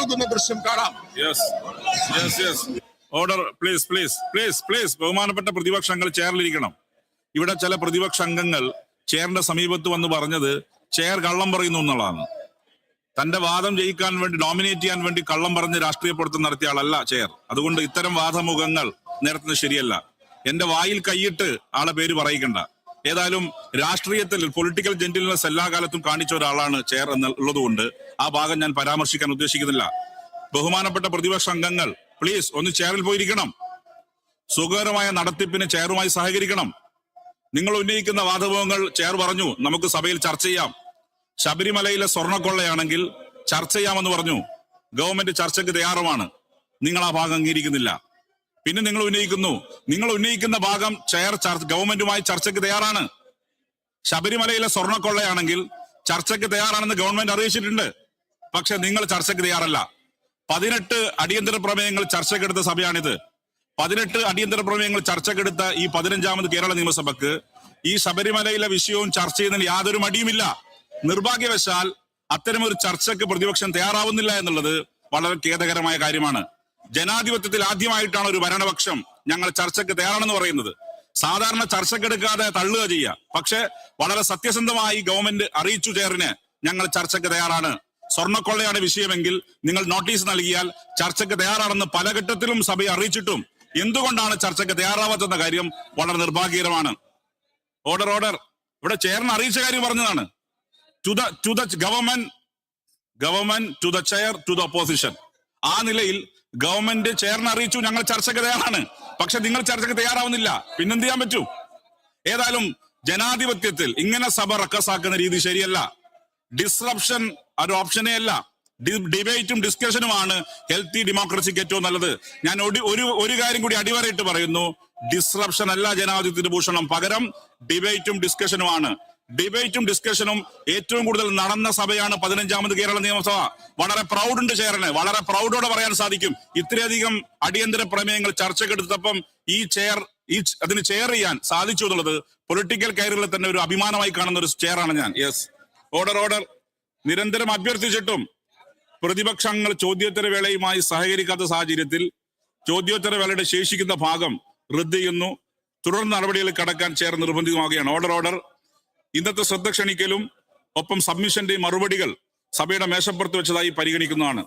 പോകുന്ന ദൃശ്യം കാണാം. Order please please please please ബഹുമാനപ്പെട്ട പ്രതിപക്ഷങ്ങൾ ചെയറിലിരിക്കണം. ഇവിടെ ചില പ്രതിപക്ഷ അംഗങ്ങൾ ചെയറിന്റെ സമീപത്ത് വന്ന് പറഞ്ഞത് ചെയർ കള്ളം പറയുന്നു എന്നുള്ളതാണ്. തന്റെ വാദം ജയിക്കാൻ വേണ്ടി നോമിനേറ്റ് ചെയ്യാൻ വേണ്ടി കള്ളം പറഞ്ഞ് രാഷ്ട്രീയ പ്രവർത്തനം നടത്തിയ ആളല്ല ചെയർ. അതുകൊണ്ട് ഇത്തരം വാദമുഖങ്ങൾ നിരത്തുന്നത് ശരിയല്ല. എന്റെ വായിൽ കൈയിട്ട് ആളെ പേര് പറയിക്കണ്ട. ഏതായാലും രാഷ്ട്രീയത്തിൽ പൊളിറ്റിക്കൽ ജെന്റിൽനെസ് എല്ലാ കാലത്തും കാണിച്ച ഒരാളാണ് ചെയർ എന്നുള്ളതുകൊണ്ട് ആ ഭാഗം ഞാൻ പരാമർശിക്കാൻ ഉദ്ദേശിക്കുന്നില്ല. ബഹുമാനപ്പെട്ട പ്രതിപക്ഷ അംഗങ്ങൾ പ്ലീസ് ഒന്ന് ചെയറിൽ പോയിരിക്കണം. സുഖകരമായ നടത്തിപ്പിന് ചെയറുമായി സഹകരിക്കണം. നിങ്ങൾ ഉന്നയിക്കുന്ന വാദഭവങ്ങൾ ചെയർ പറഞ്ഞു നമുക്ക് സഭയിൽ ചർച്ച ചെയ്യാം. ശബരിമലയിലെ സ്വർണക്കൊള്ളയാണെങ്കിൽ ചർച്ച ചെയ്യാമെന്ന് പറഞ്ഞു. ഗവൺമെന്റ് ചർച്ചയ്ക്ക് തയ്യാറുമാണ്. നിങ്ങൾ ആ ഭാഗം അംഗീകരിക്കുന്നില്ല. പിന്നെ നിങ്ങൾ ഉന്നയിക്കുന്നു. നിങ്ങൾ ഉന്നയിക്കുന്ന ഭാഗം ചെയർ ഗവൺമെന്റുമായി ചർച്ചയ്ക്ക് തയ്യാറാണ്. ശബരിമലയിലെ സ്വർണക്കൊള്ളയാണെങ്കിൽ ചർച്ചയ്ക്ക് തയ്യാറാണെന്ന് ഗവൺമെന്റ് അറിയിച്ചിട്ടുണ്ട്. പക്ഷെ നിങ്ങൾ ചർച്ചയ്ക്ക് തയ്യാറല്ല. പതിനെട്ട് അടിയന്തര പ്രമേയങ്ങൾ ചർച്ചയ്ക്കെടുത്ത സഭയാണിത്. പതിനെട്ട് അടിയന്തര പ്രമേയങ്ങൾ ചർച്ചയ്ക്കെടുത്ത ഈ പതിനഞ്ചാമത് കേരള നിയമസഭക്ക് ഈ ശബരിമലയിലെ വിഷയവും ചർച്ച ചെയ്യുന്നതിൽ യാതൊരു മടിയുമില്ല. നിർഭാഗ്യവശാൽ അത്തരമൊരു ചർച്ചയ്ക്ക് പ്രതിപക്ഷം തയ്യാറാവുന്നില്ല എന്നുള്ളത് വളരെ ഖേദകരമായ കാര്യമാണ്. ജനാധിപത്യത്തിൽ ആദ്യമായിട്ടാണ് ഒരു ഭരണപക്ഷം ഞങ്ങൾ ചർച്ചയ്ക്ക് തയ്യാറാണെന്ന് പറയുന്നത്. സാധാരണ ചർച്ചക്കെടുക്കാതെ തള്ളുക ചെയ്യുക. പക്ഷെ വളരെ സത്യസന്ധമായി ഗവൺമെന്റ് അറിയിച്ചു ചേറിന് ഞങ്ങൾ ചർച്ചയ്ക്ക് തയ്യാറാണ്. സ്വർണക്കൊള്ളയാണ് വിഷയമെങ്കിൽ നിങ്ങൾ നോട്ടീസ് നൽകിയാൽ ചർച്ചയ്ക്ക് തയ്യാറാണെന്ന് പല ഘട്ടത്തിലും സഭയെ അറിയിച്ചിട്ടും എന്തുകൊണ്ടാണ് ചർച്ചയ്ക്ക് തയ്യാറാവാത്തെന്ന കാര്യം വളരെ നിർഭാഗ്യകരമാണ്. ഓർഡർ ഓർഡർ ഇവിടെ ചെയറിന് അറിയിച്ച കാര്യം പറഞ്ഞതാണ്. To the to the government government to the chair to the opposition ആ നിലയിൽ ഗവൺമെന്റ് ചേർന്ന് അറിയിച്ചു ഞങ്ങൾ ചർച്ചയ്ക്ക് തയ്യാറാണ്. പക്ഷെ നിങ്ങൾ ചർച്ചയ്ക്ക് തയ്യാറാവുന്നില്ല. പിന്നെന്ത് ചെയ്യാൻ പറ്റൂ? ഏതായാലും ജനാധിപത്യത്തിൽ ഇങ്ങനെ സഭ റക്കസാക്കുന്ന രീതി ശരിയല്ല. ഡിസ്റപ്ഷൻ ഒരു ഓപ്ഷനേ അല്ല. ഡിബേറ്റും ഡിസ്കഷനുമാണ് ഹെൽത്തി ഡെമോക്രസിക്ക് ഏറ്റവും നല്ലത്. ഞാൻ ഒരു ഒരു കാര്യം കൂടി അടിവരയിട്ട് പറയുന്നു. ഡിസ്റപ്ഷൻ അല്ല ജനാധിപത്യത്തിന്റെ ഭൂഷണം. പകരം ഡിബേറ്റും ഡിസ്കഷനുമാണ് ഡിബേറ്റും ഡിസ്കഷനും ഏറ്റവും കൂടുതൽ നടന്ന സഭയാണ് പതിനഞ്ചാമത് കേരള നിയമസഭ. വളരെ പ്രൗഡ് ഉണ്ട് ചെയറിന് വളരെ പ്രൗഡോടെ പറയാൻ സാധിക്കും. ഇത്രയധികം അടിയന്തര പ്രമേയങ്ങൾ ചർച്ചക്കെടുത്തപ്പം ഈ ചെയർ ഈ അതിന് ചെയർ ചെയ്യാൻ സാധിച്ചു എന്നുള്ളത് പൊളിറ്റിക്കൽ കരിയറിൽ തന്നെ ഒരു അഭിമാനമായി കാണുന്ന ഒരു ചെയറാണ് ഞാൻ. യെസ് ഓർഡർ ഓർഡർ നിരന്തരം അഭ്യർത്ഥിച്ചിട്ടും പ്രതിപക്ഷങ്ങൾ ചോദ്യോത്തര വേളയുമായി സഹകരിക്കാത്ത സാഹചര്യത്തിൽ ചോദ്യോത്തര വേളയുടെ ശേഷിക്കുന്ന ഭാഗം റദ്ദ് ചെയ്യുന്നു. തുടർ നടപടികളിൽ കടക്കാൻ ചെയർ നിർബന്ധിതമാവുകയാണ്. ഓർഡർ ഓർഡർ ഇന്നത്തെ ശ്രദ്ധ ക്ഷണിക്കലും ഒപ്പം സബ്മിഷന്റെയും മറുപടികൾ സഭയുടെ മേശപ്പുറത്ത് വെച്ചതായി പരിഗണിക്കുന്നതാണ്.